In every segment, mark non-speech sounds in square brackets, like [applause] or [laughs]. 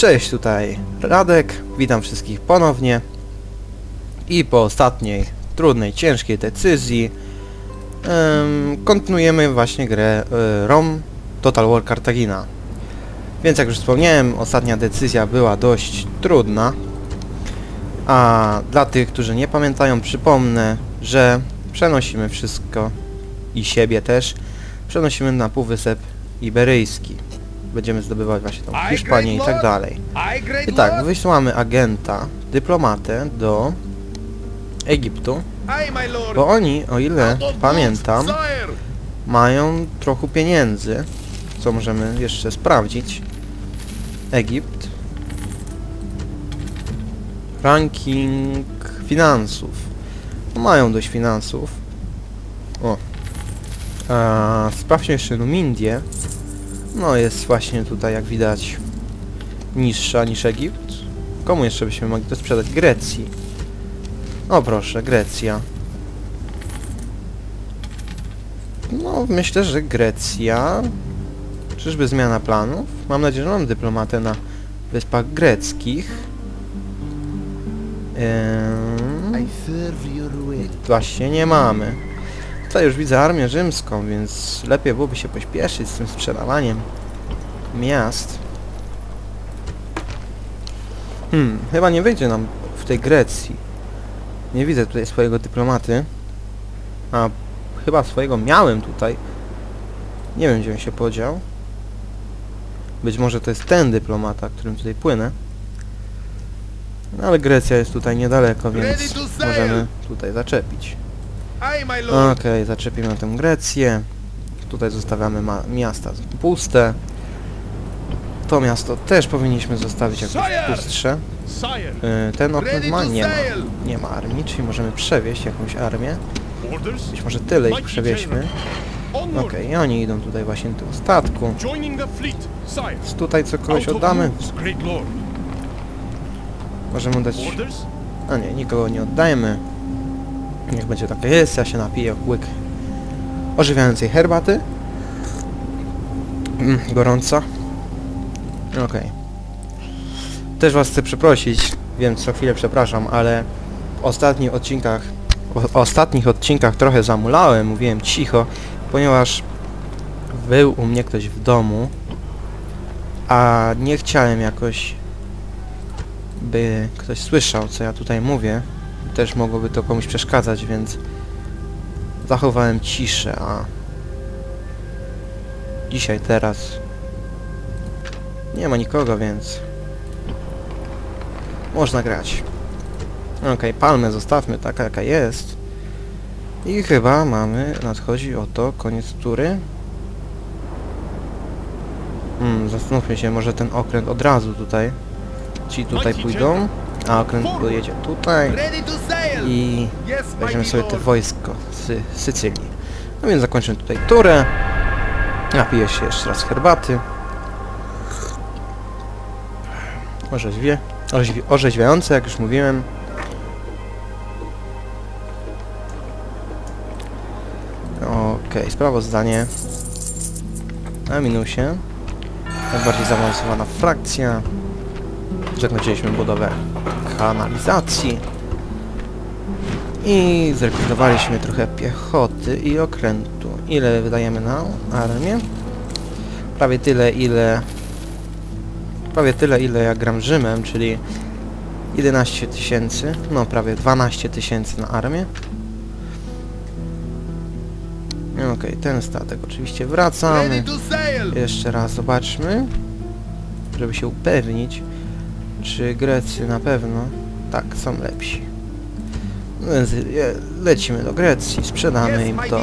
Cześć, tutaj Radek, witam wszystkich ponownie i po ostatniej trudnej, ciężkiej decyzji em, kontynuujemy właśnie grę e, ROM Total War Cartagina. Więc jak już wspomniałem, ostatnia decyzja była dość trudna, a dla tych, którzy nie pamiętają, przypomnę, że przenosimy wszystko i siebie też, przenosimy na Półwysep Iberyjski. Będziemy zdobywać właśnie tą Hiszpanię i tak dalej. I tak, wysyłamy agenta, dyplomatę do Egiptu, bo oni, o ile pamiętam, mają trochę pieniędzy, co możemy jeszcze sprawdzić. Egipt. Ranking finansów. No, mają dość finansów. O. A, sprawdźmy jeszcze Numindię. No jest właśnie tutaj, jak widać, niższa niż Egipt. Komu jeszcze byśmy mogli to sprzedać? Grecji. O proszę, Grecja. No, myślę, że Grecja... Czyżby zmiana planów? Mam nadzieję, że mam dyplomatę na Wyspach Greckich. Will. właśnie nie mamy. Tutaj już widzę armię rzymską, więc lepiej byłoby się pośpieszyć z tym sprzedawaniem miast. Hmm, chyba nie wyjdzie nam w tej Grecji. Nie widzę tutaj swojego dyplomaty. A chyba swojego miałem tutaj. Nie wiem gdzie on się podział. Być może to jest ten dyplomata, którym tutaj płynę. No ale Grecja jest tutaj niedaleko, więc możemy tutaj zaczepić. Okej, zaczepimy tę Grecję. Tutaj zostawiamy miasta puste. To miasto też powinniśmy zostawić jakoś pustsze. Yy, ten okręt ma? Nie ma. Nie ma armii, czyli możemy przewieźć jakąś armię. Być może tyle ich przewieźmy. Okej, i oni idą tutaj właśnie do statku. Więc tutaj co kogoś oddamy? Możemy dać... A nie, nikogo nie oddajemy. Niech będzie taka jest, ja się napiję łyk ożywiającej herbaty. Mm, gorąca. Okej. Też was chcę przeprosić, wiem co chwilę przepraszam, ale w ostatnich odcinkach w ostatnich odcinkach trochę zamulałem, mówiłem cicho, ponieważ był u mnie ktoś w domu, a nie chciałem jakoś by ktoś słyszał, co ja tutaj mówię. Też mogłoby to komuś przeszkadzać, więc zachowałem ciszę, a dzisiaj, teraz nie ma nikogo, więc można grać. Okej, palmę zostawmy taka, jaka jest. I chyba mamy, nadchodzi oto koniec tury. Hmm, zastanówmy się, może ten okręt od razu tutaj. Ci tutaj pójdą, a okręt pojedzie tutaj i weźmiemy sobie te wojsko z Sycylii. No więc zakończę tutaj turę. Napiję się jeszcze raz herbaty. Orzeźwie, orzeźwi, orzeźwiające, jak już mówiłem. Okej, sprawozdanie. Na minusie. Najbardziej zaawansowana frakcja. Zakończyliśmy budowę kanalizacji. I zrekrutowaliśmy trochę piechoty i okrętu. Ile wydajemy na armię? Prawie tyle, ile... Prawie tyle, ile ja gram Rzymem, czyli 11 tysięcy, no prawie 12 tysięcy na armię. Okej, ten statek oczywiście wracamy. Jeszcze raz zobaczmy, żeby się upewnić, czy Grecy na pewno tak są lepsi. No więc je- lecimy do Grecji, sprzedamy im to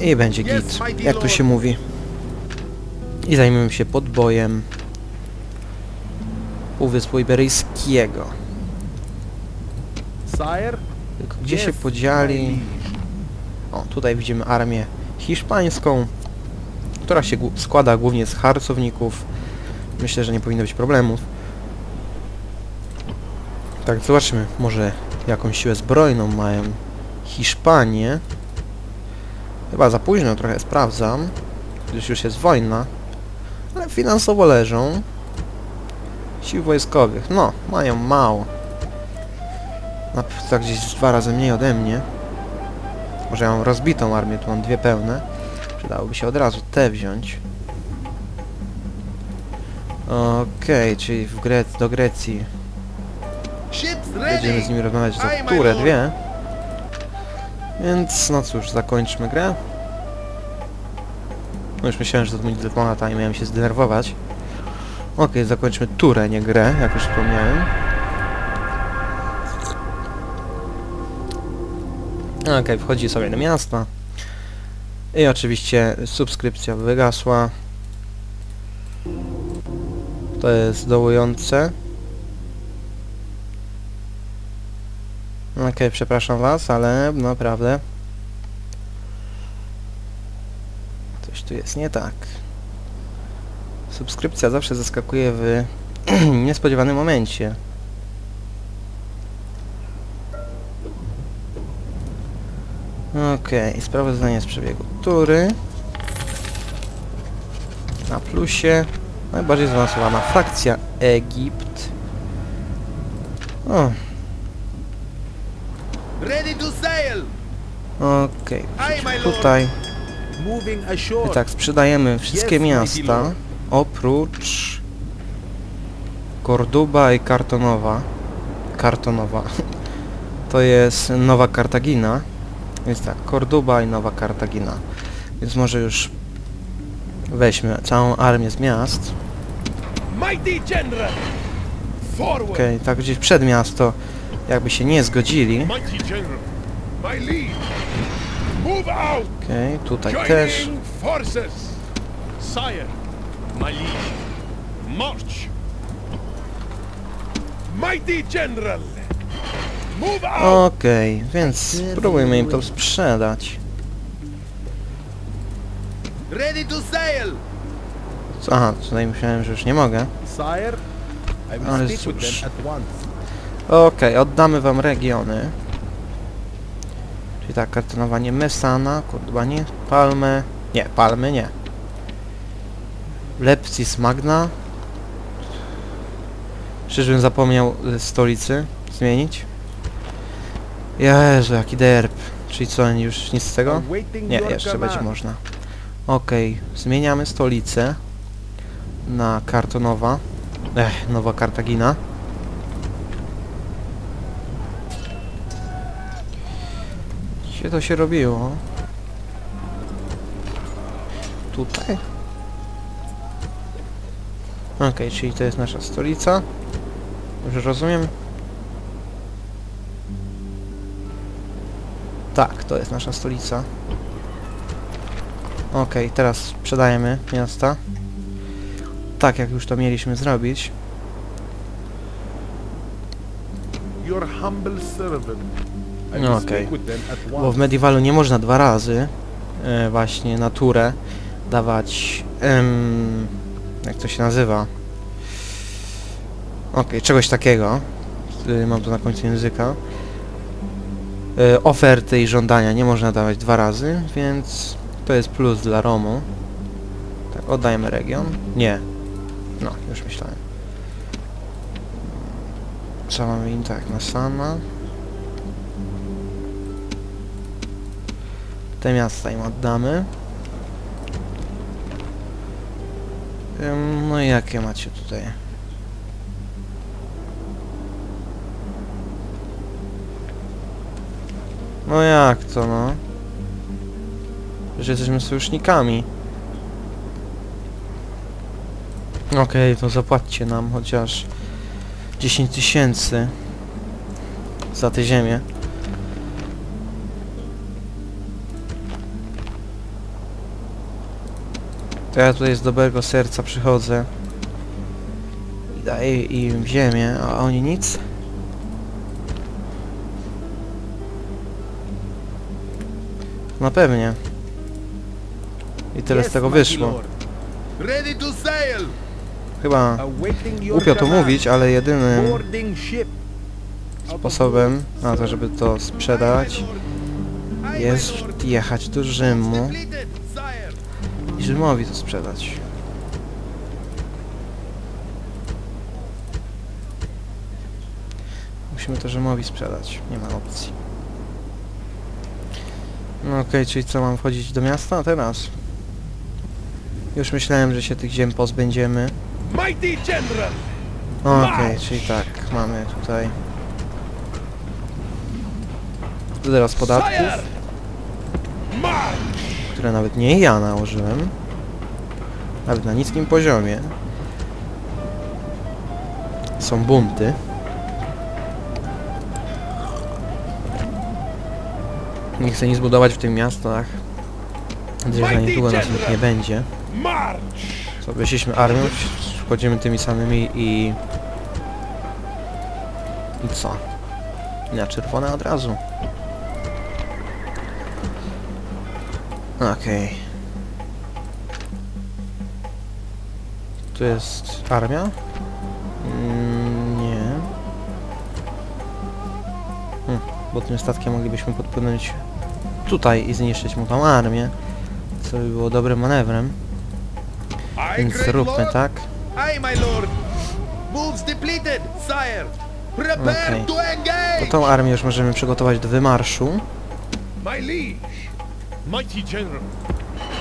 i będzie git, jak to się mówi. I zajmiemy się podbojem Półwyspu Iberyjskiego. Tylko gdzie się podzieli... O, tutaj widzimy armię hiszpańską, która się składa głównie z harcowników. Myślę, że nie powinno być problemów. Tak, zobaczmy, może jakąś siłę zbrojną mają Hiszpanie. Chyba za późno trochę sprawdzam, gdyż już jest wojna. Ale finansowo leżą. Sił wojskowych, no, mają mało. Na tak gdzieś dwa razy mniej ode mnie. Może ja mam rozbitą armię, tu mam dwie pełne. Przydałoby się od razu te wziąć. Okej, czyli w Gre do Grecji będziemy z nimi rozmawiać za turę dwie. Więc no cóż, zakończmy grę. No już myślałem, że to będzie dyplomata i miałem się zdenerwować. Okej, zakończmy turę, nie grę, jak już wspomniałem. Okej, wchodzi sobie do miasta. I oczywiście subskrypcja wygasła. To jest dołujące. Okej, przepraszam was, ale naprawdę coś tu jest nie tak. Subskrypcja zawsze zaskakuje w [clears throat] niespodziewanym momencie. Okej, sprawozdanie z przebiegu tury. Na plusie. Najbardziej zaawansowana frakcja Egipt. O, Ready to sail. Okej, lord. tutaj i tak sprzedajemy wszystkie miasta oprócz Korduba i Kartonowa. Kartonowa. [laughs] To jest Nowa Kartagina. Więc tak, Korduba i Nowa Kartagina. Więc może już weźmy całą armię z miast. Okej, tak gdzieś przed miasto jakby się nie zgodzili. Okej, tutaj też. Sire! My! March! Mighty general! Okej, więc spróbujmy im to sprzedać. Ready to sail. Aha, tutaj myślałem, że już nie mogę. Sire, I will Ale speak with them at once. Okej, oddamy wam regiony. Czyli tak, kartonowanie Messana, Kordowanie, Palmę... Nie, Palmy nie. Lepcis Magna. Czyżbym zapomniał y, stolicy zmienić? Jezu, jaki derb. Czyli co, już nic z tego? Nie, jeszcze będzie można. Okej, zmieniamy stolicę na Kartonowa. Ech, Nowa Kartagina. Gdzie to się robiło? Tutaj? Okej, czyli to jest nasza stolica. Już rozumiem. Tak, to jest nasza stolica. Okej, teraz sprzedajemy miasta. Tak jak już to mieliśmy zrobić. Your humble servant. No, okej. at Bo w Medievalu nie można dwa razy e, właśnie na turę dawać em, jak to się nazywa okej, czegoś takiego y, mam to na końcu języka e, oferty i żądania nie można dawać dwa razy więc to jest plus dla Romu tak, oddajemy region nie no, już myślałem co mamy im tak, Masana Te miasta im oddamy. No i jakie macie tutaj? No jak to no? Że jesteśmy sojusznikami. Okej, to zapłaćcie nam chociaż 10 tysięcy za tę ziemię. To ja tutaj z dobrego serca przychodzę i daję im ziemię, a oni nic? No pewnie. I tyle z tego wyszło. Chyba głupio to mówić, ale jedynym sposobem na to, żeby to sprzedać jest jechać do Rzymu i Rzymowi to sprzedać. Musimy to Rzymowi sprzedać, nie ma opcji. No okej, okay, czyli co, mam wchodzić do miasta teraz? Już myślałem, że się tych ziem pozbędziemy. General! Okej, czyli tak, mamy tutaj... Teraz podatków, które nawet nie ja nałożyłem. Nawet na niskim poziomie. Są bunty. Nie chcę nic budować w tych miastach. Gdyż za niedługo nas nie będzie. Co, wyszliśmy armią, wchodzimy tymi samymi i... I co? Na czerwone od razu. Okej. Tu jest armia? Mm, nie. Hm, bo tym statkiem moglibyśmy podpłynąć tutaj i zniszczyć mu tą armię. Co by było dobrym manewrem. Więc zróbmy tak. Aye, my lord. Moves depleted, sire. Prepare Okej. to tą armię już możemy przygotować do wymarszu. My liege! Mighty general!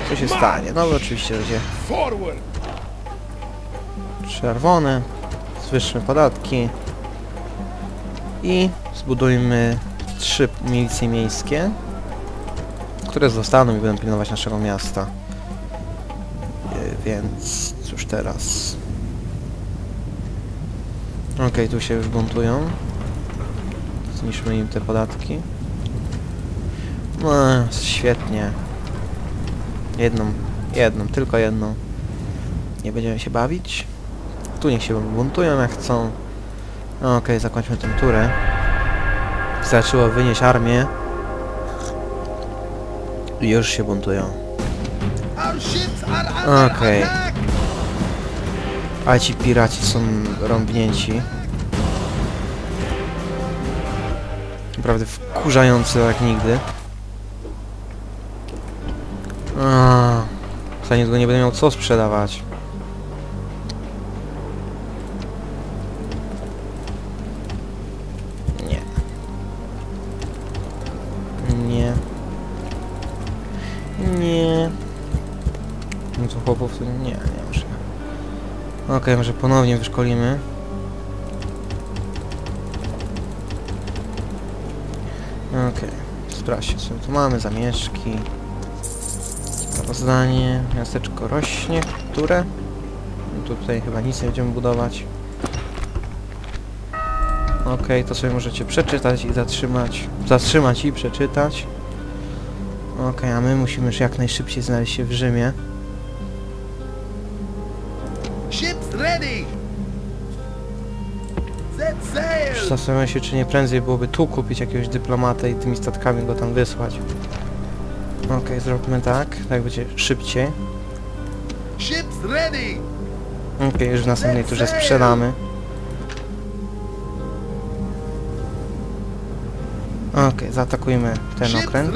Co się stanie? No oczywiście będzie Forward! czerwone. Zwyższmy podatki. I zbudujmy trzy milicje miejskie, które zostaną i będą pilnować naszego miasta. Więc cóż teraz? Okej, tu się już buntują. Zniszmy im te podatki. No, świetnie. Jedną, jedną, tylko jedną. Nie będziemy się bawić. Tu niech się buntują jak chcą. Okej, zakończmy tę turę. Zaczęło wynieść armię. I już się buntują. Okej. attack. A ci piraci są rąbnięci. Naprawdę wkurzający jak nigdy. Aaaa, za niedługo nie będę miał co sprzedawać. Okej, może ponownie wyszkolimy. Okej, sprawdźcie co tu mamy, zamieszki. Sprawozdanie, miasteczko rośnie, które? No tutaj chyba nic nie będziemy budować. Okej, to sobie możecie przeczytać i zatrzymać. Zatrzymać i przeczytać. Okej, a my musimy już jak najszybciej znaleźć się w Rzymie. Zastanawiam się, czy nie prędzej byłoby tu kupić jakiegoś dyplomatę i tymi statkami go tam wysłać. Okej, zróbmy tak, tak będzie szybciej. Okej, już w następnej turze sprzedamy. Okej, zaatakujmy ten okręt.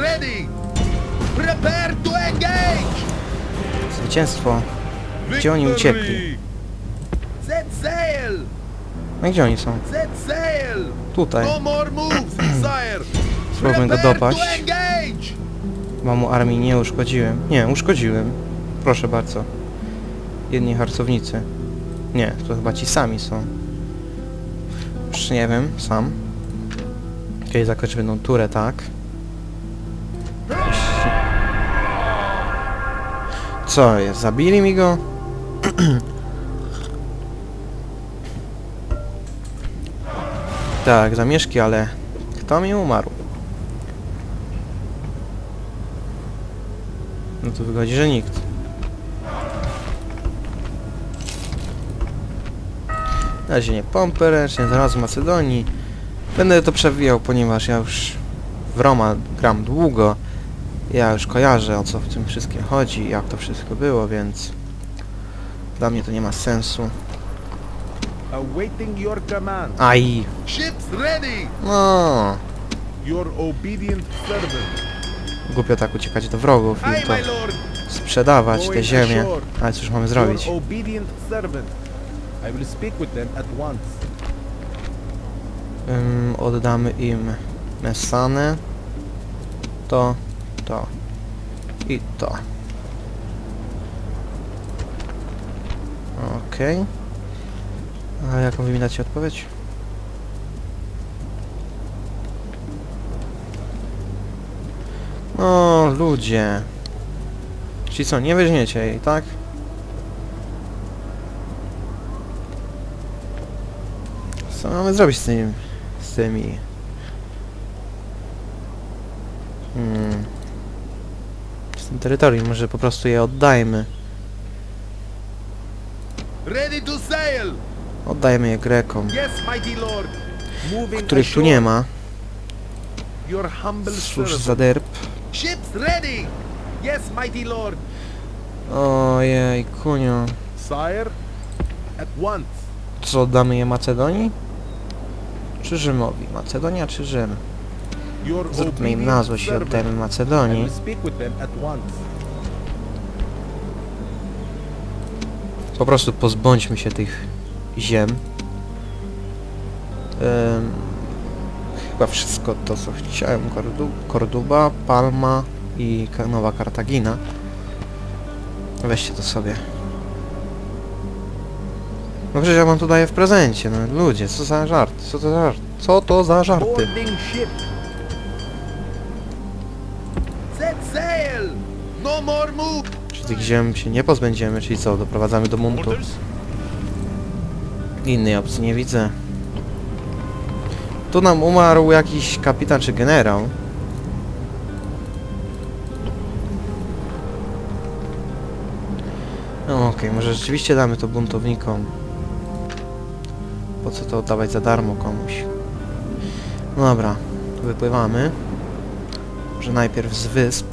Zwycięstwo. Gdzie oni uciekli? No gdzie oni są? Tutaj. No. [clears throat] Spróbujmy go dopaść. to engage. Bo mu armii nie uszkodziłem. Nie, uszkodziłem. Proszę bardzo. Jedni harcownicy. Nie, to chyba ci sami są. Już nie wiem, sam. Okej, zakończymy tą turę, tak. Co jest? Zabili mi go? [clears throat] tak, zamieszki, ale kto mi umarł? No to wychodzi, że nikt. Na razie nie pompy ręcznie, zaraz w Macedonii. Będę to przewijał, ponieważ ja już w Roma gram długo. Ja już kojarzę o co w tym wszystkim chodzi, jak to wszystko było, więc dla mnie to nie ma sensu. Awaiting your command. Aj! Ships ready. No! Your obedient servant. Głupio tak uciekać do wrogów i to sprzedawać te ziemię. Ale cóż mamy zrobić? Ym, oddamy im Messanę. To, to i to. Okej. A jaką wy mi dacie odpowiedź? O, ludzie. Czyli co, nie weźmiecie jej, tak? Co mamy zrobić z tymi... z tymi... Hmm. Z tym terytorium, może po prostu je oddajmy. Ready to sail! Oddajmy je Grekom, których tu nie ma. Cóż za lord. Ojej, kunio. Co, oddamy je Macedonii? Czy Rzymowi? Macedonia czy Rzym? Zróbmy im na złość i oddajmy Macedonii. Po prostu pozbądźmy się tych ziem. Ym, chyba wszystko to, co chciałem. Kordu Korduba, Palma i Nowa Kartagina. Weźcie to sobie. No przecież ja wam to daję w prezencie, no ludzie, co za żart, co to za żart, co to za żarty? Sail! No! Czy tych ziem się nie pozbędziemy, czyli co, doprowadzamy do buntu? Innej opcji nie widzę. Tu nam umarł jakiś kapitan czy generał. No okej, może rzeczywiście damy to buntownikom. Po co to oddawać za darmo komuś? No dobra, wypływamy. Może najpierw z wysp.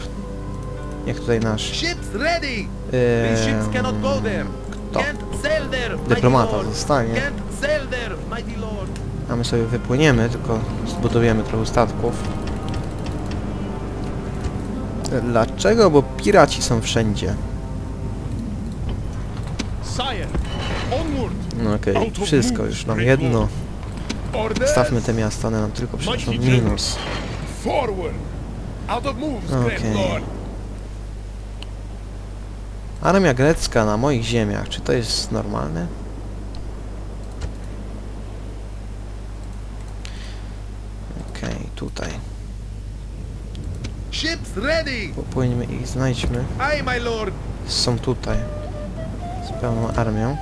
Niech tutaj nasz... Ships ready! These ships cannot go there. Kto? Can't sail there, Dyplomata zostanie. A my sobie wypłyniemy, tylko zbudujemy trochę statków. Dlaczego? Bo piraci są wszędzie. No okej, of wszystko już nam jedno. Stawmy te miasta, one nam tylko przynoszą minus. Okej. lord! Armia grecka na moich ziemiach, czy to jest normalne? Okej, tutaj. Ships ready! Popłyńmy ich, znajdźmy. Aye, my lord. Są tutaj. Z pełną armią.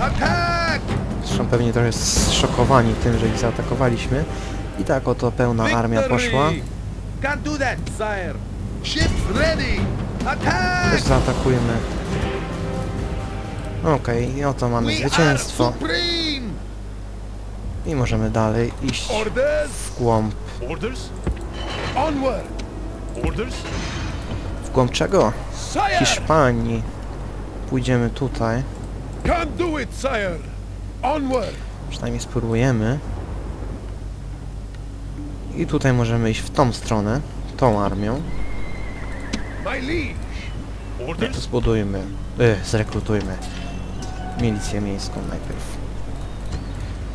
Attack! Zresztą pewnie trochę zszokowani tym, że ich zaatakowaliśmy. I tak oto pełna armia poszła. Can't do that, sire. Ships ready! Też zaatakujmy. Okej, i oto mamy zwycięstwo. I możemy dalej iść w głąb. W głąb czego? Hiszpanii. Pójdziemy tutaj. Przynajmniej spróbujemy. I tutaj możemy iść w tą stronę. Tą armią. My liege! Nie, to zbudujmy. Y, zrekrutujmy. Milicję miejską najpierw.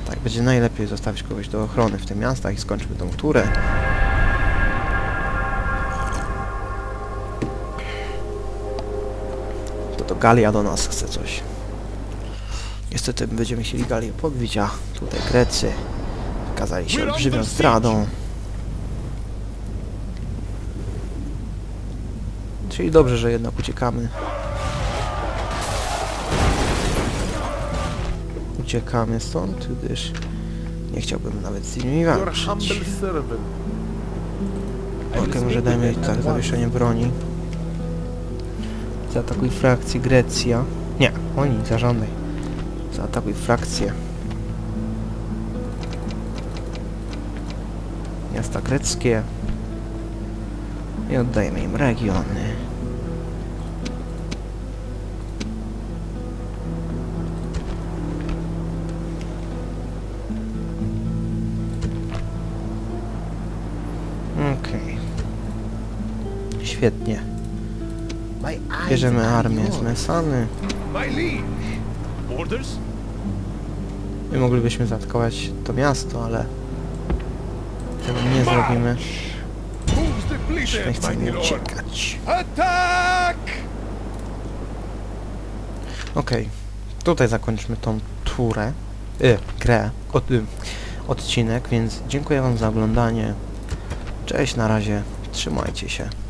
Tak, będzie najlepiej zostawić kogoś do ochrony w tych miastach i skończmy tą turę. To to Galia do nas chce coś. Niestety będziemy chcieli Galię podbić, a tutaj Grecy kazali się olbrzymią zdradą. Czyli dobrze, że jednak uciekamy. Uciekamy stąd, gdyż nie chciałbym nawet z nimi walczyć. Okej, może dajmy tak zawieszenie broni. Zaatakuj frakcję Grecja. Nie, oni, za żadnej. Zaatakuj frakcję. Miasta greckie. I oddajemy im regiony. Świetnie. Bierzemy armię z. Mesany. My moglibyśmy zaatakować to miasto, ale tego nie zrobimy. My chcemy uciekać. Attack! Okej, tutaj zakończmy tą turę, y, grę, od, y, odcinek, więc dziękuję wam za oglądanie. Cześć, na razie, trzymajcie się.